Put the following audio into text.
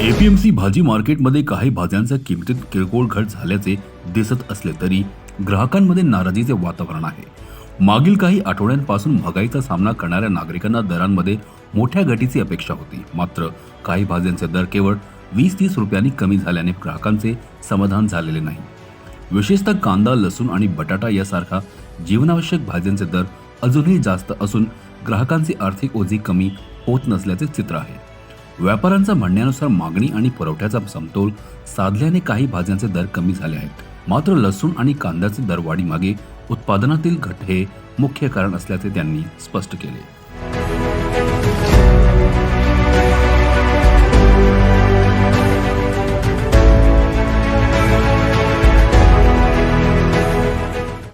भाजी मार्केटमध्ये काही भाज्यांच्या किमतीत किरकोळ घट झाल्याचे दिसत असले तरी ग्राहकांमध्ये नाराजीचे वातावरण आहे. मागील काही आठवड्यांपासून महागाईचा सामना करणाऱ्या नागरिकांना दरांमध्ये मोठ्या घटीची अपेक्षा होती. मात्र काही भाज्यांचे दर केवळ वीस तीस रुपयांनी कमी झाल्याने ग्राहकांचे समाधान झालेले नाही. विशेषतः कांदा लसूण आणि बटाटा यासारखा जीवनावश्यक भाज्यांचे दर अजूनही जास्त असून ग्राहकांची आर्थिक ओझी कमी होत नसल्याचे चित्र आहे. व्यापाऱ्यांच्या म्हणण्यानुसार मागणी आणि पुरवठ्याचा समतोल साधल्याने काही भाज्यांचे दर कमी झाले आहेत. मात्र लसूण आणि कांद्याचे दरवाढीमागे उत्पादनातील घट हे मुख्य कारण असल्याचे त्यांनी स्पष्ट केले.